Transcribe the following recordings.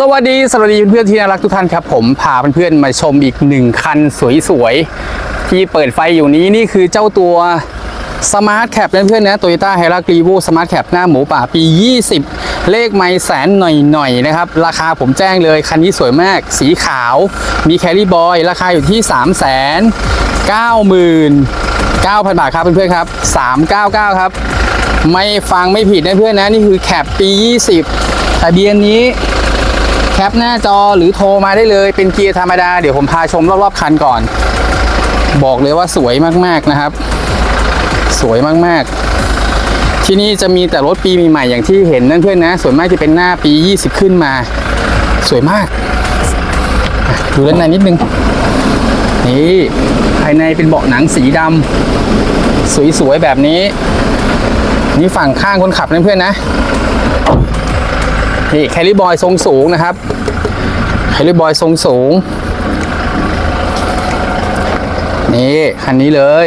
สวัสดีสวัสดีเพื่อนๆที่น่ารักทุกท่านครับ ผมพาเพื่อนๆมาชมอีกหนึ่งคันสวยๆ ที่เปิดไฟอยู่นี้นี่คือเจ้าตัว Smart Cap นะเพื่อนๆนะ Toyota h i r a c l e v o Smart Cap หน้าหมูป่าปี 20 เลขไม่แสนหน่อยๆนะครับ ราคาผมแจ้งเลย คันนี้สวยมาก สีขาว มีแคล r ี b บอย ราคาอยู่ที่ 3 9 9 0 0 0 บาทครับเพื่อนๆครับ 399 ครับ ไม่ฟังไม่ผิดนะเพื่อนนะ นี่คือแคปปี 20ทะเบียนนี้ แคปหน้าจอหรือโทรมาได้เลย เป็นเกียร์ธรรมดา เดี๋ยวผมพาชมรอบๆคันก่อน บอกเลยว่าสวยมากๆนะครับ สวยมากๆ ที่นี่จะมีแต่รถปีใหม่ๆอย่างที่เห็นนั่นเพื่อนนะ ส่วนมากจะเป็นหน้าปี 20 ขึ้นมา สวยมาก ดูด้านในนิดนึง นี่ภายในเป็นเบาะหนังสีดำสวยๆแบบนี้ นี่ฝั่งข้างคนขับนั่นเพื่อนนะ นี่แคลิบอยทรงสูงนะครับแคลิบอยทรงสูง นี่คันนี้เลย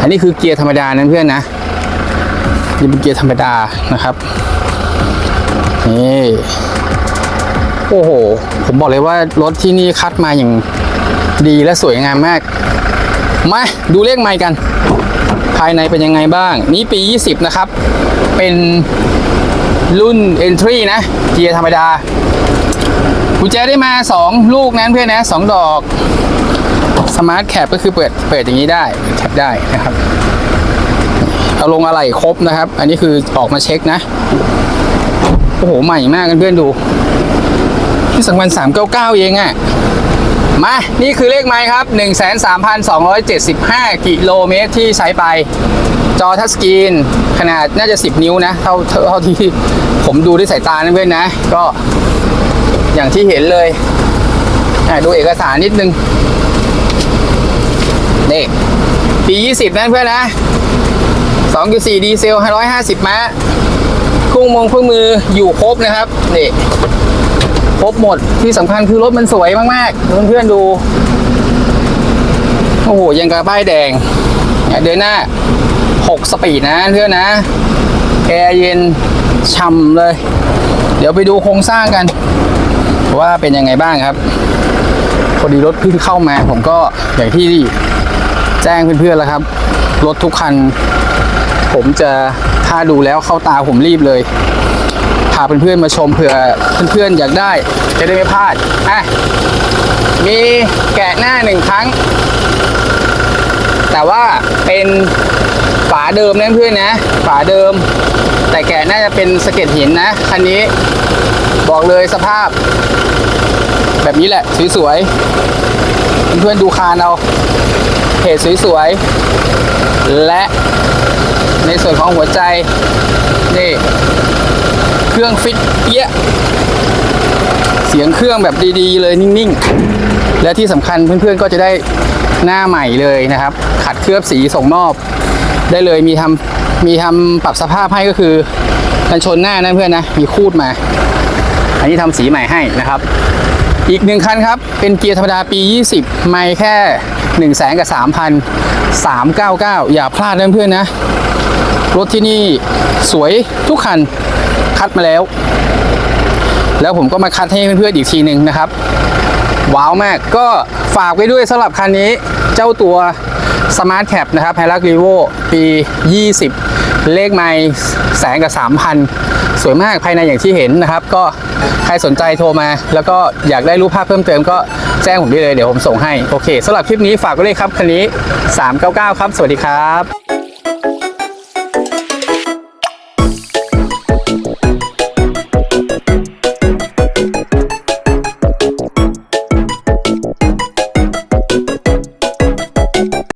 อันนี้คือเกียร์ธรรมดานะเพื่อนนะนี่เป็นเกียร์ธรรมดานะครับ นี่โอ้โห ผมบอกเลยว่ารถที่นี่คัดมาอย่างดีและสวยงามมาก มาดูเลขไมค์กัน ภายในเป็นยังไงบ้าง นี่ปี 20 นะครับ เป็น รุ่น Entry นะเกียร์ธรรมดากุญแจได้มา 2 ลูกนั้นเพื่อนนะ2ดอกสมาร์ทแคปก็คือเปิดเปิดอย่างนี้ได้แคปได้นะครับเอาลงอะไรครบนะครับ อันนี้คือออกมาเช็คนะ โอ้โห ใหม่มากกันเพื่อนดูที่สังวัน399เองอะ่ะ มา นี่คือเลขไม้ครับ 13,275 กิโลเมตรที่ใช้ไป จอทัชสกรีน ขนาดน่าจะ 10 นิ้วนะ เท่าเท่าที่ผมดูด้วยสายตาเพื่อนนะ ก็อย่างที่เห็นเลย ดูเอกสารนิดนึง นี่ ปี 20นะเพื่อนนะ 2.4 ดีเซล 150 ม้าครื่งมงเครื่องมืออยู่ครบนะครับ นี่ ครบหมดที่สำคัญคือรถมันสวยมากๆเพื่อนๆดูโอ้โหยังกระป้ายแดงเดินหน้า 6 สปีดนะเพื่อนนะแอร์เย็นช่ำเลย เดี๋ยวไปดูโครงสร้างกัน ว่าเป็นยังไงบ้างครับพอดีรถเพิ่งเข้ามา ผมก็อย่างที่แจ้งเพื่อนๆแล้วครับ รถทุกคัน ผมจะถ้าดูแล้วเข้าตาผมรีบเลยาเพื่อนๆมาชมเผื่อเพื่อนๆอยากได้จะได้ไม่พลาดอะมีแกะหน้าหนึ่งครั้ง แต่ว่าเป็นฝาเดิมนะเพื่อนนะ ฝาเดิม แต่แกะน่าจะเป็นสะเก็ดหินนะคันนี้บอกเลยสภาพ แบบนี้แหละสวยๆเพื่อนๆดูคานเอาเพจสวยๆและในส่วนของหัวใจนี่ เครื่องฟิตเปี้ยะเสียงเครื่องแบบดีๆ เลยนิ่งๆ และที่สำคัญเพื่อนๆก็จะได้หน้าใหม่เลยนะครับ ขัดเคลือบสีส่งมอบ ได้เลยมีทำมีทำปรับสภาพให้ก็คือกันชนหน้านะเพื่อนนะ มีคูดมา อันนี้ทำสีใหม่ให้นะครับ อีกหนึ่งคันครับ เป็นเกียร์ธรรมดาปี 20 ไม่แค่1 0 0 0 0แสนกับ3,000 399อย่าพลาดนะเพื่อนนะ รถที่นี่สวยทุกคัน คัดมาแล้ว แล้วผมก็มาคัดให้เพื่อนๆอีกทีหนึ่งนะครับ ว้าวมากก็ฝากไว้ด้วยสำหรับคันนี้เจ้าตัว Smart Cap นะครับ h i l u x r e v o ปี 20 เลขไม่แสนกับ 3,000 สวยมากภายในอย่างที่เห็นนะครับ ก็ใครสนใจโทรมา แล้วก็อยากได้รูปภาพเพิ่มเติมก็แจ้งผมได้เลยเดี๋ยวผมส่งให้ โอเคสำหรับคลิปนี้ฝากไว้เลยครับ คันนี้ 399 ครับ สวัสดีครับ